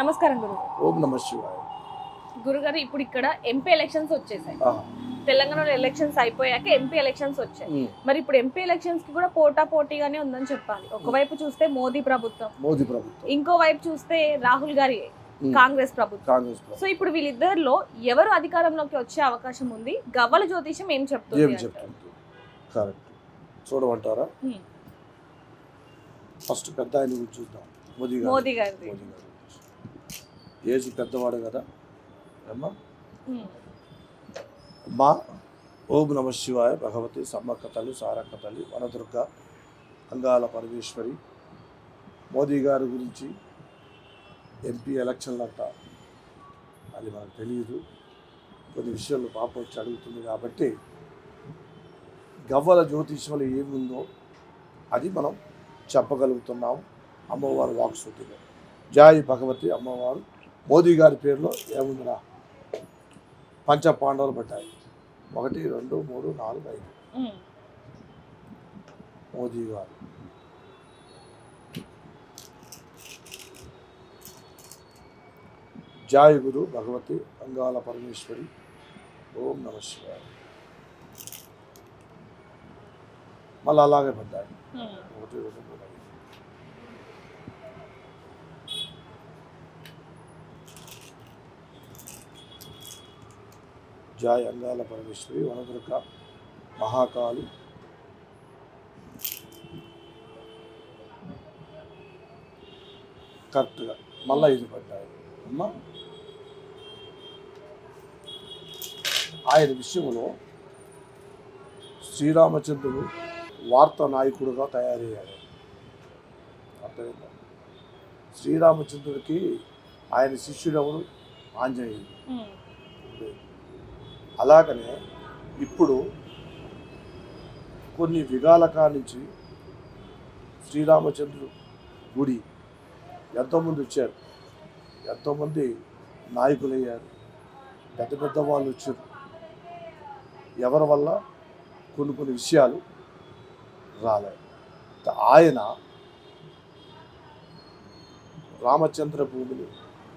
నమస్కారం గురు ఓం నమ శివాయ. గురుగారు ఇప్పుడు ఇక్కడ ఎంపీ ఎలక్షన్స్ వచ్చేసాయి. తెలంగాణలో ఎలక్షన్స్ అయిపోయాక ఎంపీ ఎలక్షన్స్ వచ్చాయి. మరి ఇప్పుడు ఎంపీ ఎలక్షన్స్కి కూడా పోటా పోటీగానే ఉందని చెప్పాలి. ఒకవైపు చూస్తే మోదీ ప్రభుత్వం. మోదీ ప్రభుత్వం. ఇంకో వైపు చూస్తే రాహుల్ గారి కాంగ్రెస్ ప్రభుత్వం. సో ఇప్పుడు వీళ్ళిద్దరిలో ఎవరు అధికారంలోకి వచ్చే అవకాశం ఉంది? గవ్వల జ్యోతిషం ఏం చెప్తుంది కరెక్ట్ చూడమంటారా? ఫస్ట్ పెద్ద ఆయన చూద్దాం. మోదీ గారు మోదీ గారు ఏజ్ పెద్దవాడు కదా. అమ్మా? అమ్మా ఓం నమ శివాయ భగవతి సమ్మక్క తల్లి సారక్క తల్లి వనదుర్గ అంగాల పరమేశ్వరి. మోదీ గారి గురించి ఎంపీ ఎలక్షన్లు అంట. అది మనకు తెలియదు కొన్ని విషయాలు పాప వచ్చి అడుగుతుంది కాబట్టి గవ్వల జ్యోతిష్యంలో ఏముందో అది మనం చెప్పగలుగుతున్నాం. అమ్మవారు వాక్శుద్ధిలో జాయి భగవతి అమ్మవారు. మోదీ గారి పేరులో ఏముందిరా? పంచ పాండవులు పడ్డాయి ఒకటి రెండు మూడు నాలుగు ఐదు. మోదీ గారు. జాయ గురు భగవతి అంగాల పరమేశ్వరి. ఓం నమ శివాయ. మళ్ళీ అలాగే పడ్డాయి. ఒకటి రెండు మూడు ఐదు జాయ్ అంగాల పరమేశ్వరి వనదుర్గ మహాకాళి. కరెక్ట్గా మళ్ళా ఇది పడ్డాయి. అమ్మా. ఆయన విషయంలో శ్రీరామచంద్రుడు వార్తా నాయకుడుగా తయారయ్యాడు. అర్థమైందా? శ్రీరామచంద్రుడికి ఆయన శిష్యుడు ఎవరు? ఆంజనేయుడు. అలాగనే ఇప్పుడు కొన్ని విగాల నుంచి శ్రీరామచంద్రుడు గుడి ఎంతోమంది వచ్చారు. ఎంతోమంది నాయకులయ్యారు. పెద్ద పెద్ద వాళ్ళు వచ్చారు. ఎవరి వల్ల కొన్ని కొన్ని విషయాలు రాలేదు. ఆయన రామచంద్ర భూమిని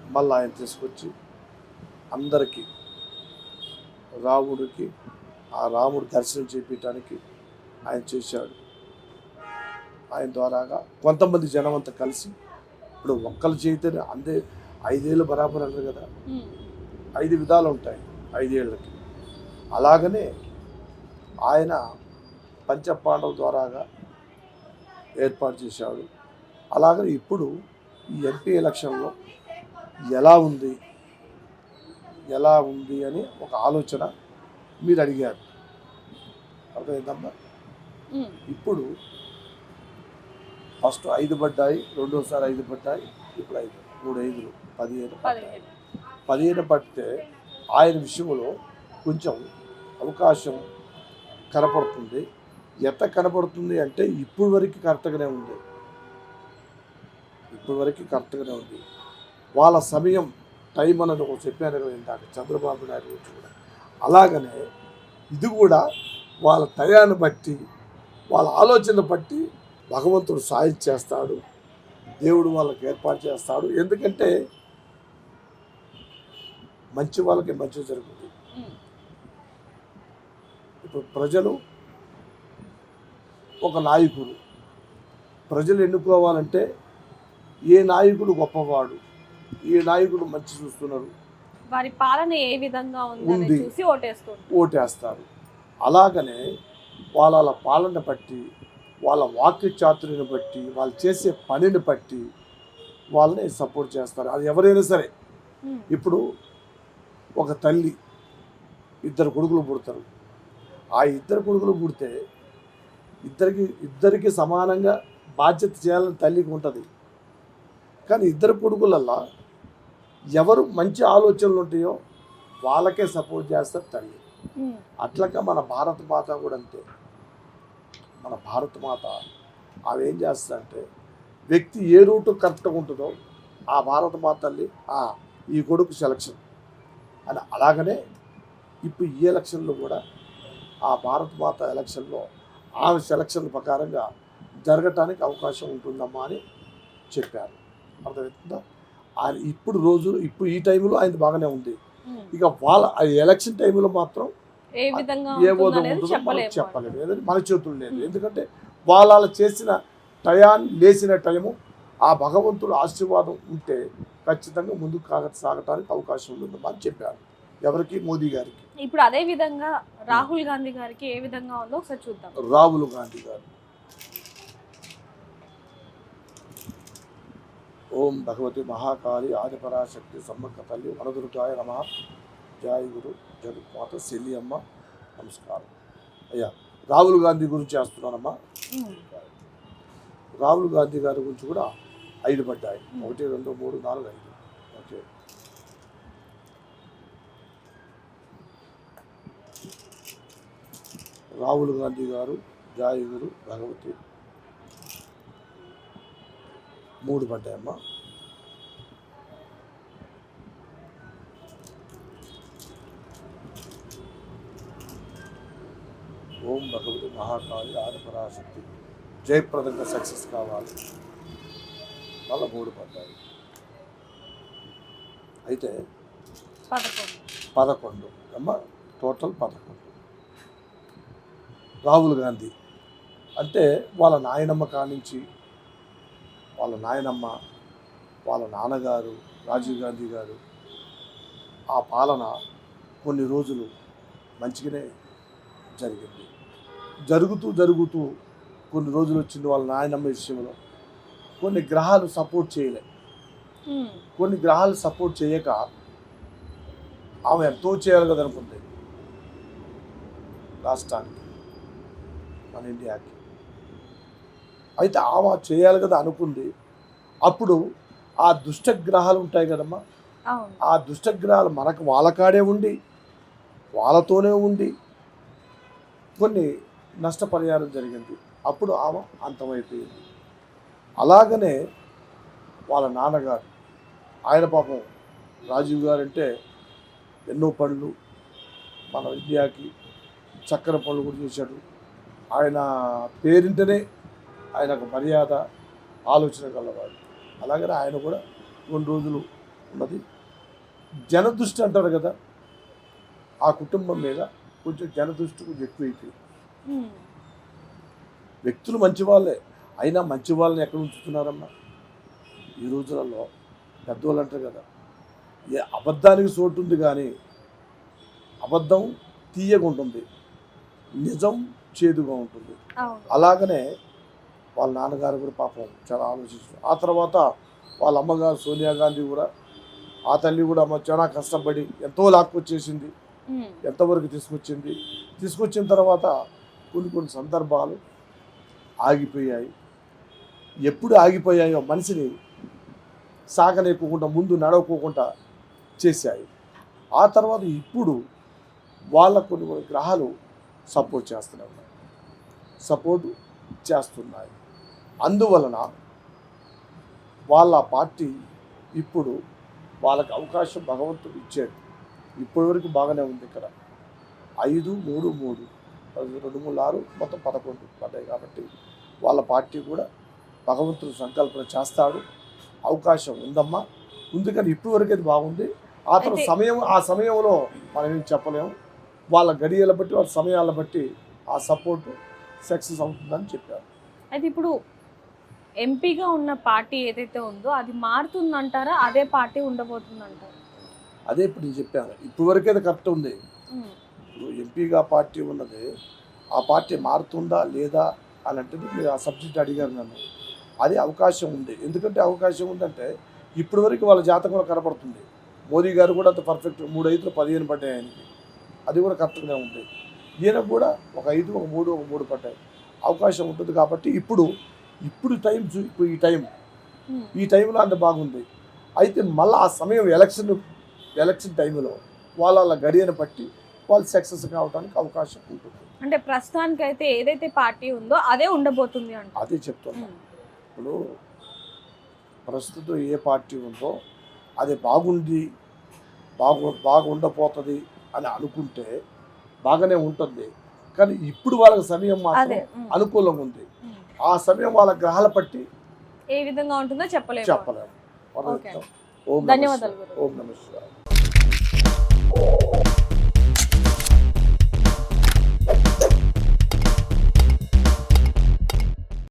మళ్ళీ ఆయన తీసుకొచ్చి అందరికీ రాముడికి ఆ రాముడు దర్శనం చేపించడానికి ఆయన చేశాడు. ఆయన ద్వారాగా కొంతమంది జనం అంతా కలిసి ఇప్పుడు ఒక్కరు చేయితేనే అందే ఐదేళ్ళు బరాబర్ అన్నారు కదా. ఐదు విధాలు ఉంటాయి ఐదేళ్ళకి అలాగనే ఆయన పంచపాండవ ద్వారాగా ఏర్పాటు చేశాడు. అలాగనే ఇప్పుడు ఈ ఎంపీ ఎలక్షన్లో ఎలా ఉంది? ఎలా ఉంది అని ఒక ఆలోచన మీరు అడిగారు. అర్థమైందమ్మా? ఇప్పుడు ఫస్ట్ ఐదు పడ్డాయి రెండోసారి ఐదు పడ్డాయి ఇప్పుడు ఐదు మూడు ఐదులు పదిహేను. పదిహేను పడితే ఆయన విషయంలో కొంచెం అవకాశం కనపడుతుంది. ఎంత కనపడుతుంది అంటే ఇప్పుడు వరకు కరెక్ట్గానే ఉంది. ఇప్పుడు వరకు కరెక్ట్గానే ఉంది. వాళ్ళ సమయం టైం అన్నది ఒక చెప్పాను కదా ఇందాక చంద్రబాబు నాయుడు గురించి కూడా. అలాగనే ఇది కూడా వాళ్ళ టయాన్ని బట్టి వాళ్ళ ఆలోచన బట్టి భగవంతుడు సాయం చేస్తాడు. దేవుడు వాళ్ళకి ఏర్పాటు చేస్తాడు. ఎందుకంటే మంచి వాళ్ళకి మంచి జరుగుతుంది. ఇప్పుడు ప్రజలు ఒక నాయకుడు. ప్రజలు ఎన్నుకోవాలంటే ఏ నాయకుడు గొప్పవాడు? ఏ నాయకుడు మంచి చూస్తున్నారు. వారి పాలన ఏ విధంగా ఉంది. చూసి ఓటేస్తుంది ఓటేస్తారు. అలాగనే వాళ్ళ పాలన బట్టి వాళ్ళ వాక్య చాతుర్యని బట్టి వాళ్ళు చేసే పనిని బట్టి వాళ్ళని సపోర్ట్ చేస్తారు. అది ఎవరైనా సరే. ఇప్పుడు ఒక తల్లి ఇద్దరు కొడుకులు పుడతారు. ఆ ఇద్దరు కొడుకులు పుడితే ఇద్దరికి ఇద్దరికి సమానంగా బాధ్యత చేయాలని తల్లికి ఉంటుంది. కానీ ఇద్దరు కొడుకులల్లా ఎవరు మంచి ఆలోచనలు ఉంటాయో వాళ్ళకే సపోర్ట్ చేస్తారు తల్లి. అట్లాగా మన భారత మాత కూడా అంతే. మన భారత మాత ఆమె ఏం చేస్తుందంటే వ్యక్తి ఏ రూటు కరెక్ట్గా ఉంటుందో ఆ భారత మాత తల్లి "ఆ, ఈ కొడుకు సెలక్షన్ అని అలాగనే ఇప్పుడు ఈ ఎలక్షన్లో కూడా ఆ భారత మాత ఎలక్షన్లో ఆమె సెలక్షన్ ప్రకారంగా జరగటానికి అవకాశం ఉంటుందమ్మా అని చెప్పారు. అర్థమవుతుందా? ఆయన ఇప్పుడు రోజు ఇప్పుడు ఈ టైంలో ఆయన బాగానే ఉంది. ఇక వాళ్ళ ఎలక్షన్ టైంలో మాత్రం ఏ విధంగా ఏ ఉంటుందో బోధం అనేది ఉంటుందో మనం చెప్పలేము. ఏదంటే మన చేతులు లేదు. ఎందుకంటే వాళ్ళ చేసిన టయాన్ని లేచిన టైము ఆ భగవంతుడు ఆశీర్వాదం ఉంటే ఖచ్చితంగా ముందుకు కాగ సాగటానికి అవకాశం అని చెప్పారు ఎవరికి? మోదీ గారికి. ఇప్పుడు అదే విధంగా రాహుల్ గాంధీ గారికి ఏ విధంగా ఉందో ఒకసారి చూద్దాం. రాహుల్ గాంధీ గారు. ఓం భగవతి మహాకాళి ఆదిపరాశక్తి సమ్మక్క తల్లి వనదుర్గాయ నమ. జయ గురు జగత్మాత శల్యమ్మ నమస్కారం. అయ్యా రాహుల్ గాంధీ గురించి చేస్తున్నానమ్మా. రాహుల్ గాంధీ గారి గురించి కూడా ఐదు పడ్డాయి. ఒకటి రెండు మూడు నాలుగు ఐదు. ఓకే. రాహుల్ గాంధీ గారు జాయగురు భగవతి మూడు పడ్డాయమ్మా. ఓం భగవతి మహాకాళి ఆదిపరాశక్తి. జయప్రదంగా సక్సెస్ కావాలి. మళ్ళీ మూడు పడ్డాయి. అయితే పదకొండు. పదకొండు. అమ్మ టోటల్ పదకొండు. రాహుల్ గాంధీ. అంటే వాళ్ళ నాయనమ్మ కానించి వాళ్ళ నాయనమ్మ వాళ్ళ నాన్నగారు రాజీవ్ గాంధీ గారు ఆ పాలన కొన్ని రోజులు మంచిగానే జరిగింది. జరుగుతూ జరుగుతూ కొన్ని రోజులు వచ్చింది వాళ్ళ నాయనమ్మ విషయంలో. కొన్ని గ్రహాలు సపోర్ట్ చేయలే. కొన్ని గ్రహాలు సపోర్ట్ చేయక ఆమె ఎంతో చేయాలి కదా అనుకుంది రాష్ట్రానికి మన ఇండియాకి. అయితే ఆమె చేయాలి కదా అనుకుంది. అప్పుడు ఆ దుష్ట గ్రహాలు ఉంటాయి కదమ్మా. ఆ దుష్ట గ్రహాలు మనకు వాళ్ళ కాడే ఉండి వాళ్ళతోనే ఉండి కొన్ని నష్టపరిహారం జరిగింది. అప్పుడు ఆమె అంతమైపోయింది. అలాగనే వాళ్ళ నాన్నగారు ఆయన పాపం రాజీవ్ గారు అంటే ఎన్నో పనులు మన ఇండియాకి చక్కెర పనులు కూడా చేశాడు. ఆయన పేరింటనే ఆయనకు మర్యాద ఆలోచన గలవాడు. అలాగనే ఆయన కూడా కొన్ని రోజులు ఉన్నది. జనదృష్టి అంటారు కదా ఆ కుటుంబం మీద కొంచెం జనదృష్టి కొంచెం ఎక్కువైపోయింది. వ్యక్తులు మంచి వాళ్ళే అయినా మంచి వాళ్ళని ఎక్కడ ఉంచుతున్నారమ్మా? ఈ రోజులలో పెద్దవాళ్ళు అంటారు కదా ఏ అబద్ధానికి చోటు ఉంది కానీ అబద్ధం తీయగా ఉంటుంది. నిజం చేదుగా ఉంటుంది. అలాగనే వాళ్ళ నాన్నగారు కూడా పాపం చాలా ఆలోచించారు. ఆ తర్వాత వాళ్ళ అమ్మగారు సోనియా గాంధీ కూడా ఆ తల్లి కూడా అమ్మ చాలా కష్టపడి ఎంతో లాక్కొచ్చేసింది. ఎంతవరకు తీసుకొచ్చింది? తీసుకొచ్చిన తర్వాత కొన్ని కొన్ని సందర్భాలు ఆగిపోయాయి. ఎప్పుడు ఆగిపోయాయో మనిషిని సాగలేకోకుండా ముందు నడవకోకుండా చేశాయి. ఆ తర్వాత ఇప్పుడు వాళ్ళ కొన్ని కొన్ని గ్రహాలు సపోర్ట్ చేస్తున్నాయి. సపోర్ట్ చేస్తున్నాయి. అందువలన వాళ్ళ పార్టీ ఇప్పుడు వాళ్ళకి అవకాశం భగవంతుడు ఇచ్చాడు. ఇప్పటివరకు బాగానే ఉంది ఇక్కడ. ఐదు మూడు మూడు రెండు మూడు ఆరు మొత్తం పదకొండు పడ్డాయి కాబట్టి వాళ్ళ పార్టీ కూడా భగవంతుడు సంకల్పన చేస్తాడు. అవకాశం ఉందమ్మా. ఉంది కానీ ఇప్పటి వరకు అది బాగుంది. ఆ తర్వాత సమయం ఆ సమయంలో మనం ఏం చెప్పలేము. వాళ్ళ గడియల బట్టి వాళ్ళ సమయాల బట్టి ఆ సపోర్ట్ సక్సెస్ అవుతుందని చెప్పారు. అయితే ఇప్పుడు ఎంపీగా ఉన్న పార్టీ ఏదైతే ఉందో అది మారుతుందంటారా? అదే పార్టీ ఉండబోతుందంటారా? అదే ఇప్పుడు నేను చెప్పాను. వరకే అది కరెక్ట్ ఉంది. ఇప్పుడు ఎంపీగా పార్టీ ఉన్నది ఆ పార్టీ మారుతుందా లేదా అని అంటే మీరు ఆ సబ్జెక్ట్ అడిగారు నన్ను. అది అవకాశం ఉంది. ఎందుకంటే అవకాశం ఉందంటే ఇప్పటి వరకు వాళ్ళ జాతకంలో కనపడుతుంది. మోదీ గారు కూడా అంత పర్ఫెక్ట్ మూడు ఐదులు పదిహేను పడ్డాయి ఆయనకి. అది కూడా కరెక్ట్గానే ఉంది. ఈయన కూడా ఒక ఐదు ఒక మూడు ఒక మూడు పడ్డాయి. అవకాశం ఉంటుంది కాబట్టి ఇప్పుడు ఇప్పుడు టైం చూ ఇప్పుడు ఈ టైం. ఈ టైంలో అంత బాగుంది అయితే మళ్ళీ ఆ సమయం ఎలక్షన్ ఎలక్షన్ టైంలో వాళ్ళ వాళ్ళ గడియను బట్టి వాళ్ళు సక్సెస్ కావడానికి అవకాశం ఉంటుంది అంటే ప్రస్తుతానికి అయితే ఏదైతే పార్టీ ఉందో అదే ఉండబోతుంది అంట అదే చెప్తున్నా ఉమ్. ఇప్పుడు ప్రస్తుతం ఏ పార్టీ ఉందో అది బాగుంది బాగు బాగుండపోతుంది అని అనుకుంటే బాగానే ఉంటుంది కానీ ఇప్పుడు వాళ్ళకి సమయం మాత్రం. అనుకూలంగా ఉంది. ఆ సమయం వాళ్ళ గ్రహాల పట్టి ఏ విధంగా ఉంటుందో చెప్పలేము. చెప్పలేము. ధన్యవాదాలు ఓం నమ శివాయ.